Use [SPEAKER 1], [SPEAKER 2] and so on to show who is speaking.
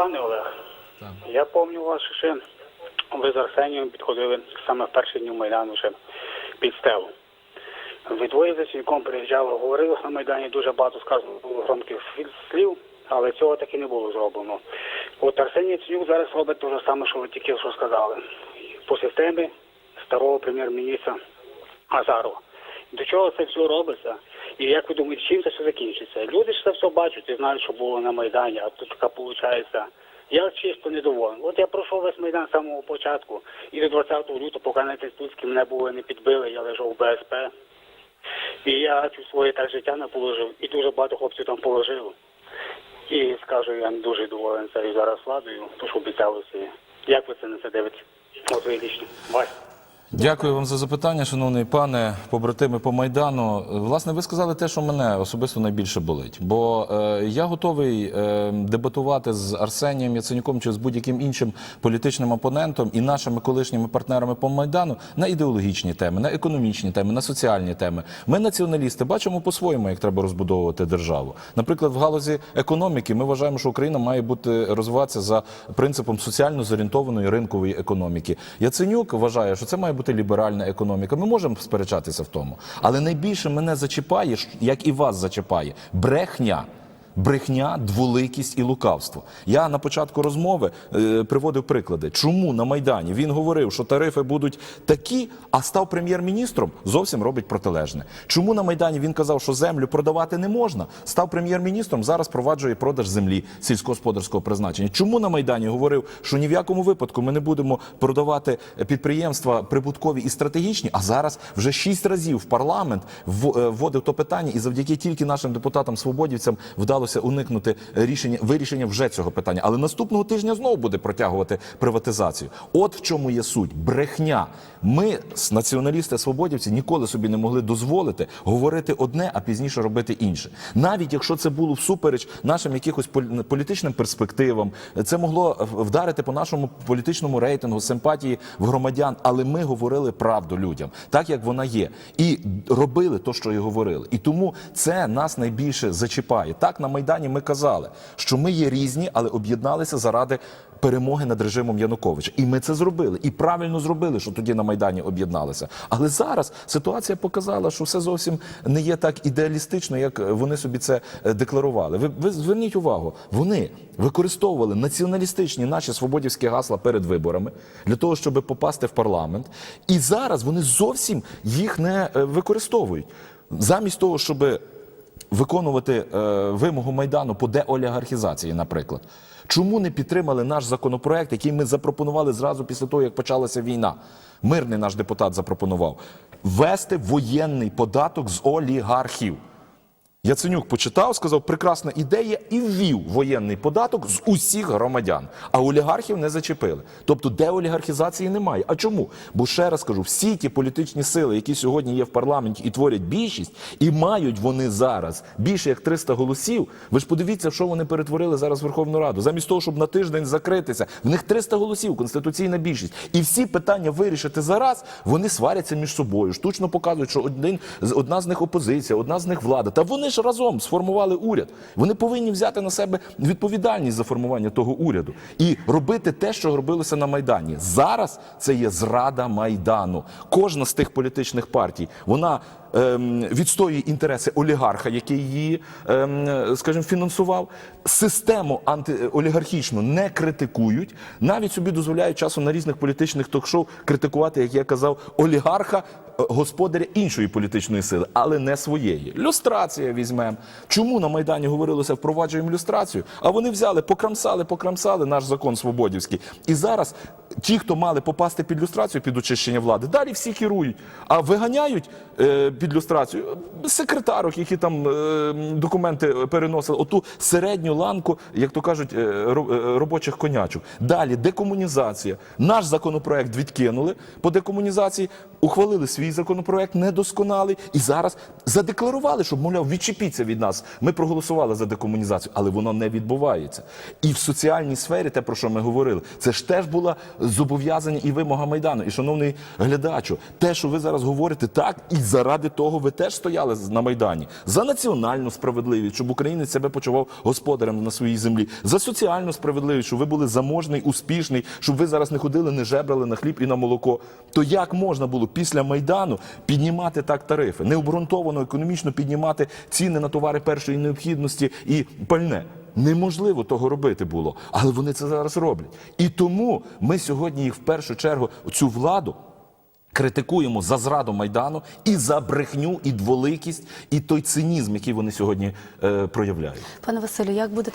[SPEAKER 1] Пане Олег, я пам'ятаю вас ще ви з Арсенієм підходили саме в перші дні Майдану ще під стелу. Ви двоє за свідком приїжджали, говорили на Майдані, дуже багато сказано було громких слів, але цього таки не було зроблено. От Арсеній Яценюк зараз робить те ж саме, що ви тільки що сказали. По системі старого прем'єр-міністра Азарова. До чого це все робиться? І як ви думаєте, чим це все закінчиться? Люди ж це все бачать і знають, що було на Майдані, а тут така виходить. Я чисто недоволений. От я пройшов весь Майдан з самого початку. І до 20 лютого, поки на Тестульській мене було не підбили, я лежав в БСП. І я своє так життя не положив, і дуже багато хлопців там положив. І скажу, я дуже доволений цією зараз владою, то що обіцяли всі. Як ви це на це дивитесь? От лічно. Вась.
[SPEAKER 2] Дякую вам за запитання, шановний пане побратими по майдану. Власне, ви сказали те, що мене особисто найбільше болить. Бо е, я готовий е, дебатувати з Арсенієм Яценюком чи з будь-яким іншим політичним опонентом і нашими колишніми партнерами по майдану на ідеологічні теми, на економічні теми, на соціальні теми. Ми, націоналісти, бачимо по-своєму, як треба розбудовувати державу. Наприклад, в галузі економіки ми вважаємо, що Україна має бути розвиватися за принципом соціально зорієнтованої ринкової економіки. Яценюк вважає, що це має бути ліберальна економіка. Ми можемо сперечатися в тому, але найбільше мене зачіпає, як і вас зачіпає, брехня. Брехня, дволикість і лукавство. Я на початку розмови е, приводив приклади, чому на майдані він говорив, що тарифи будуть такі, а став прем'єр-міністром, зовсім робить протилежне. Чому на майдані він казав, що землю продавати не можна? Став прем'єр-міністром, зараз проваджує продаж землі сільськогосподарського призначення. Чому на майдані говорив, що ні в якому випадку ми не будемо продавати підприємства прибуткові і стратегічні? А зараз вже шість разів в парламент вводив то питання, і завдяки тільки нашим депутатам свободівцям вдалося уникнути рішення вирішення вже цього питання. Але наступного тижня знову буде протягувати приватизацію. От в чому є суть брехня. Ми, націоналісти, свободівці, ніколи собі не могли дозволити говорити одне, а пізніше робити інше. Навіть якщо це було всупереч нашим якихось полі- політичним перспективам, це могло вдарити по нашому політичному рейтингу, симпатії в громадян. Але ми говорили правду людям, так як вона є, і робили то, що і говорили. І тому це нас найбільше зачіпає. Так на майдані ми казали, що ми є різні, але об'єдналися заради перемоги над режимом Януковича. І ми це зробили. І правильно зробили, що тоді на майдані об'єдналися. Але зараз ситуація показала, що все зовсім не є так ідеалістично, як вони собі це е, декларували. Ви, ви зверніть увагу, вони використовували націоналістичні наші свободівські гасла перед виборами для того, щоб попасти в парламент. І зараз вони зовсім їх не е, використовують. Замість того, щоб виконувати е, вимогу майдану по деолігархізації, наприклад. Чому не підтримали наш законопроект, який ми запропонували зразу після того, як почалася війна? Мирний наш депутат запропонував ввести воєнний податок з олігархів. Яценюк почитав, сказав, прекрасна ідея, і ввів воєнний податок з усіх громадян. А олігархів не зачепили. Тобто деолігархізації немає. А чому? Бо ще раз кажу, всі ті політичні сили, які сьогодні є в парламенті і творять більшість, і мають вони зараз більше як 300 голосів. Ви ж подивіться, що вони перетворили зараз в Верховну Раду. Замість того, щоб на тиждень закритися, в них 300 голосів, конституційна більшість. І всі питання вирішити зараз, вони сваряться між собою. Штучно показують, що один одна з них опозиція, одна з них влада. Та вони ж разом сформували уряд. Вони повинні взяти на себе відповідальність за формування того уряду і робити те, що робилося на майдані. Зараз це є зрада майдану. Кожна з тих політичних партій вона. Ем, Відстоює інтереси олігарха, який її, ем, скажімо, фінансував. Систему антиолігархічну не критикують, навіть собі дозволяють часом на різних політичних ток-шоу критикувати, як я казав, олігарха, е, господаря іншої політичної сили, але не своєї. Люстрація візьмемо. Чому на Майдані говорилося впроваджуємо люстрацію? А вони взяли, покрамсали, покрамсали наш закон свободівський. І зараз ті, хто мали попасти під люстрацію, під очищення влади, далі всі керують. А виганяють е, під люстрацію секретарок, які там е, документи переносили, оту середню ланку, як то кажуть, е, е, робочих конячок. Далі декомунізація. Наш законопроект відкинули по декомунізації, ухвалили свій законопроект недосконалий і зараз задекларували, щоб, мовляв, відчепіться від нас. Ми проголосували за декомунізацію, але воно не відбувається. І в соціальній сфері, те про що ми говорили, це ж теж була зобов'язання і вимога майдану. І шановний глядачу, те, що ви зараз говорите, так і заради того ви теж стояли на Майдані за національну справедливість, щоб українець себе почував господарем на своїй землі, за соціальну справедливість, щоб ви були заможний, успішний, щоб ви зараз не ходили, не жебрали на хліб і на молоко. То як можна було після Майдану піднімати так тарифи, необґрунтовано економічно піднімати ціни на товари першої необхідності і пальне? Неможливо того робити було, але вони це зараз роблять. І тому ми сьогодні їх в першу чергу цю владу критикуємо за зраду майдану і за брехню, і дволикість, і той цинізм, який вони сьогодні е, проявляють.
[SPEAKER 3] Пане Василю, як будете